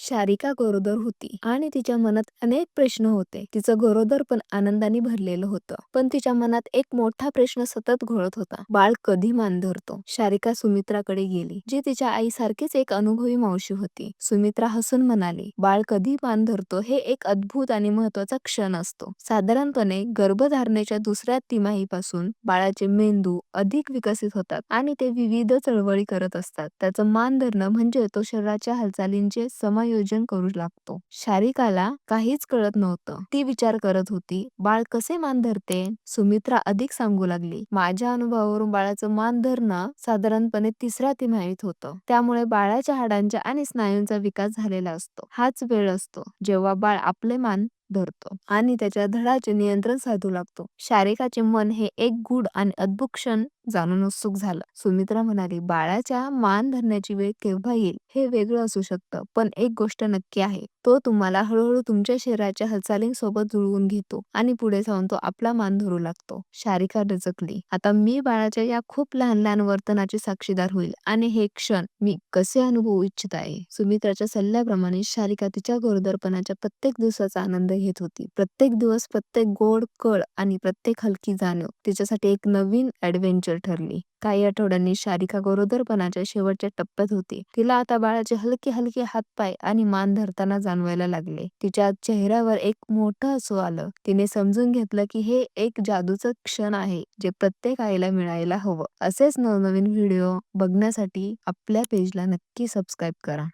शारिका गरोदर होती आणि तिच्या मनात अनेक प्रश्न होते. तिचं गरोदर पण आनंदाने भरलेलं होतं. पण तिच्या मनात एक मोठा प्रश्न सतत घोळत होता. बाळ कधी मान धरतो? शारिका सुमित्राकडे गेली, जी तिच्या आईसारखीच एक अनुभवी मावशी होती. सुमित्रा हसून म्हणाली, बाळ कधी मान धरतो हे एक अद्भुत आणि महत्त्वाचा क्षण असतो. साधारणपणे गर्भधारणेच्या दुसऱ्या तिमाहीपासून बाळाचे मेंदू अधिक विकसित होतात आणि ते विविध चळवळी करत असतात. त्याचं मान धरणं म्हणजे तो शरीराच्या हालचालींचे समायोजन करू लागतो. शारिकाला काहीच कळत नव्हतं. ती विचार करत होती, बाळ कसे मान धरते? सुमित्रा अधिक सांगू लागली, माझ्या अनुभवावरून बाळाचं मान धरणं साधारणपणे तिसऱ्या तिमाहीत होतं. त्यामुळे बाळाच्या हाडांच्या आणि स्नायूंचा विकास झालेला असतो. हाच वेळ असतो जेव्हा बाळ आपले मान धरतो आणि त्याच्या धडाचे नियंत्रण साधू लागतो. शारिकाचे मन हे एक गूढ आणि अद्भुत क्षण जाणून उत्सुक झालं. सुमित्रा म्हणाली, बाळाच्या मान धरण्याची वेळ केव्हा येईल हे वेगळं असू शकतं, पण एक गोष्ट नक्की आहे, तो तुम्हाला हळूहळू तुमच्या शरीराच्या हालचालींसोबत जुळवून घेतो आणि पुढे जाऊन तो आपला मान धरू लागतो. शारिका डचकली, आता मी बाळाच्या या खूप लहान लहान वर्तनाची साक्षीदार होईल आणि हे क्षण मी कसे अनुभवू इच्छित आहे. सुमित्राच्या सल्ल्याप्रमाणे शारिका तिच्या गोरदरपणाच्या प्रत्येक दिवसाचा आनंद घेत होती. प्रत्येक दिवस, प्रत्येक गोड कळ आणि प्रत्येक हलकी जाणीव तिच्यासाठी एक नवीन ऍडव्हेंचर ठरली. काही आठवड्यांनी शारिका गरोदरपणाच्या शेवटच्या टप्प्यात होती. तिला आता बाळाचे हलके हलके हातपाय आणि मान धरताना जाणवायला लागले. तिच्या चेहऱ्यावर एक मोठं हसू आलं. तिने समजून घेतलं की हे एक जादूचं क्षण आहे जे प्रत्येक आईला मिळायला हवं. असेच नवनवीन व्हिडिओ बघण्यासाठी आपल्या पेजला नक्की सबस्क्राईब करा.